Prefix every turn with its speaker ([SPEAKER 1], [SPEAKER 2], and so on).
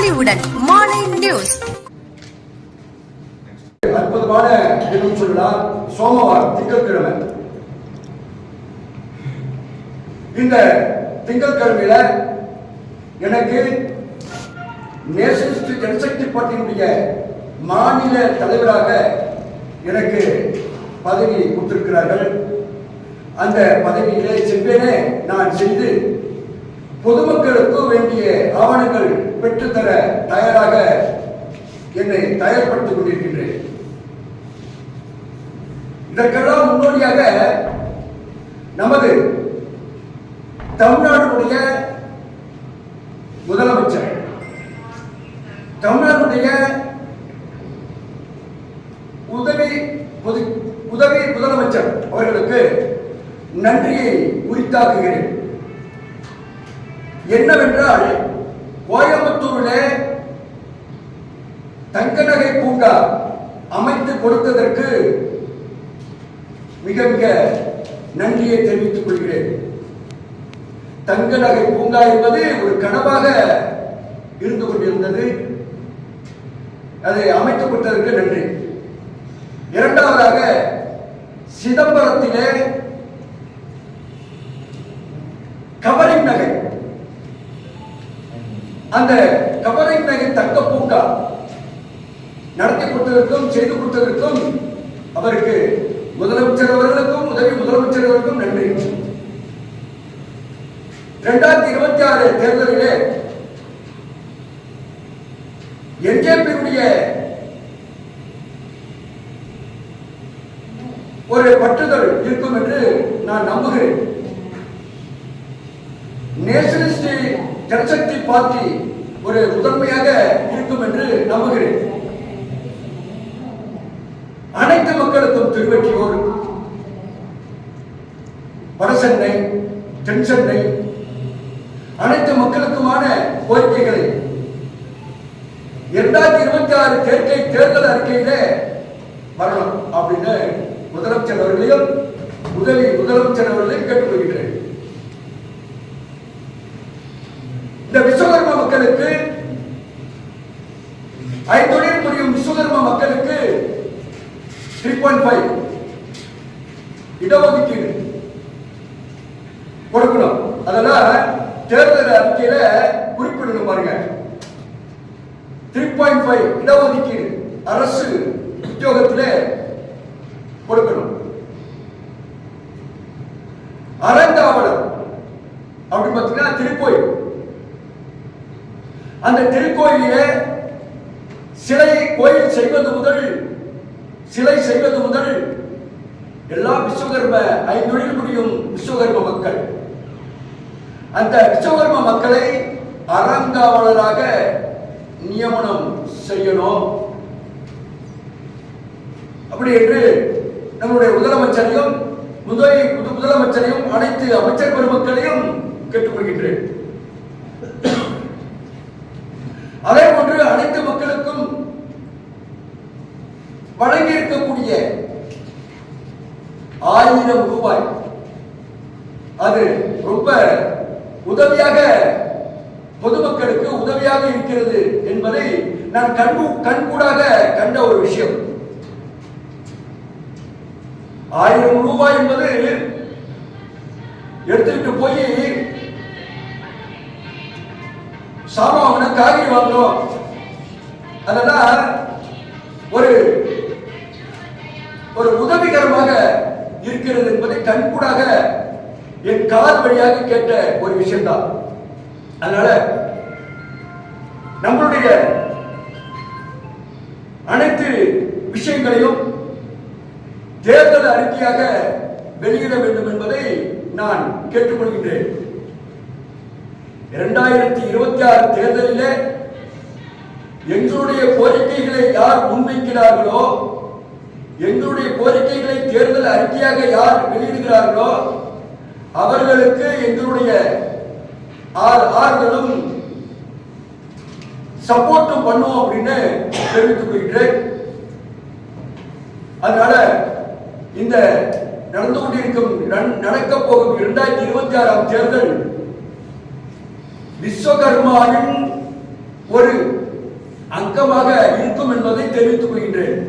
[SPEAKER 1] மாலை நியூஸ்.
[SPEAKER 2] அற்புதமான தினம் சொல்லலாம் சோமவாரம் திங்கட்கிழமை. இந்த திங்கட்கிழமையில எனக்கு நேஷனலிஸ்ட் ஜனசக்தி பார்ட்டியினுடைய மாநில தலைவராக எனக்கு பதவி கொடுத்திருக்கிறார்கள். அந்த பதவியிலே செவ்வேனே நான் செய்து பொதுமக்களுக்கு வேண்டிய ஆவணங்கள் பெற்றுத்தர தயாராக என்னை தயார்படுத்திக் கொண்டிருக்கின்றேன். இதற்கெல்லாம் முன்னோடியாக நமது தமிழ்நாடுடைய முதலமைச்சர் தமிழ்நாடுடைய உதவி உதவி முதலமைச்சர் அவர்களுக்கு நன்றியை உரித்தாக்குகிறேன். என்னவென்றால் கோயம்புத்தூரிலே தங்க நகை பூங்கா அமைத்து கொடுத்ததற்கு மிக மிக நன்றியை தெரிவித்துக் கொள்கிறேன். தங்க நகை பூங்கா என்பது ஒரு கனவாக இருந்து கொண்டிருந்தது. அதை அமைத்துக் கொடுத்ததற்கு நன்றி. இரண்டாவதாக சிதம்பரத்திலே கவரிங் நகை. அந்த கவரிங் நகை தங்க பூங்கா நடத்தி கொடுத்ததற்கும் செய்து கொடுத்ததற்கும் அவருக்கு முதலமைச்சர் அவர்களுக்கும் உதவி முதலமைச்சர் அவர்களுக்கும் நன்றி. இரண்டாயிரத்தி இருபத்தி ஆறு தேர்தலிலே என்ஜேபியுடைய ஒரு பற்றுதல் இருக்கும் என்று நான் நம்புகிறேன். நேஷனலிஸ்ட் ஜனசக்தி பார்ட்டி ஒரு முதன்மையாக இருக்கும் என்று நம்புகிறேன். அனைத்து மக்களுக்கும் திருவெற்றியூர். வடசென்னை தென்சென்னை அனைத்து மக்களுக்குமான கோரிக்கைகளை. இரண்டாயிரத்தி இருபத்தி ஆறு தேர்தலை தேர்தல் அறிக்கையில வரணும் அப்படின்னு முதலமைச்சர் அவர்களையும் உதவி முதலமைச்சர் அவர்களையும் கேட்டுக்கொள்கிறேன் இந்த விஸ்வகர்மா மக்களுக்கு ஐந்து புரியும் விஸ்வகர்ம மக்களுக்கு த்ரீ பாயிண்ட் ஃபைவ் இடஒதுக்கீடு. கொடுக்கணும். அதெல்லாம் தேர்தல் அறிக்கையில குறிப்பிடணும் பாருங்க. த்ரீ பாயிண்ட் ஃபைவ் இடஒதுக்கீடு. அரசு உத்தியோகத்தில் கொடுக்கணும். அறங்காவலர். அப்படி பார்த்தீங்கன்னா திருக்கோயில். அந்த திருக்கோயிலே சிலை கோயில் செய்வது முதல் சிலை செய்வது முதல் எல்லா விஸ்வகர்ம ஐந்தொழில் புரியும் விஸ்வகர்ம மக்கள். அந்த விஸ்வகர்ம மக்களை அறங்காவலராக நியமனம் செய்யணும். அப்படி என்று நம்முடைய முதலமைச்சரையும் முதல் முதலமைச்சரையும் அனைத்து அமைச்சர் பெருமக்களையும் கேட்டுக்கொள்கின்றேன் அதே போன்று அனைத்து மக்களுக்கும் வழங்கி இருக்கக்கூடிய ஆயிரம் ரூபாய். அது ரொம்ப உதவியாக பொதுமக்களுக்கு உதவியாக இருக்கிறது என்பதை நான் கண்கு கண்கூடாக கண்ட ஒரு விஷயம். ஆயிரம் ரூபாய் என்பது எடுத்துக்கிட்டு போய் சாமான் வாங்கினா காய்கறி வாங்குறோம். அதெல்லாம் ஒரு ஒரு உதவிகரமாக இருக்கிறது என்பதை கண்கூடாக என் கால் வழியாக கேட்ட ஒரு விஷயம்தான். அதனால நம்மளுடைய அனைத்து விஷயங்களையும் தேர்தல் அறிக்கையாக வெளியிட வேண்டும் என்பதை நான் கேட்டுக்கொள்கின்றேன். இரண்டாயிரத்தி இருபத்தி ஆறு தேர்தலிலே எங்களுடைய கோரிக்கைகளை யார் முன்வைக்கிறார்களோ எங்களுடைய கோரிக்கைகளை அறிக்கையாக யார் வெளியிடுகிறார்களோ அவர்களுக்கு எங்களுடைய ஆறுதலும் சப்போர்ட்டும் பண்ணுவோம் அப்படின்னு தெரிவித்துக் கொள்கிறேன். அதனால இந்த நடந்து கொண்டிருக்கும் நடக்க நடக்கப் போகும் இரண்டாயிரத்தி இருபத்தி ஆறாம் தேர்தல் விஸ்வகர்மாவின் ஒரு அங்கமாக இருக்கும் என்பதை தெரிவித்துக் கொள்கின்றேன்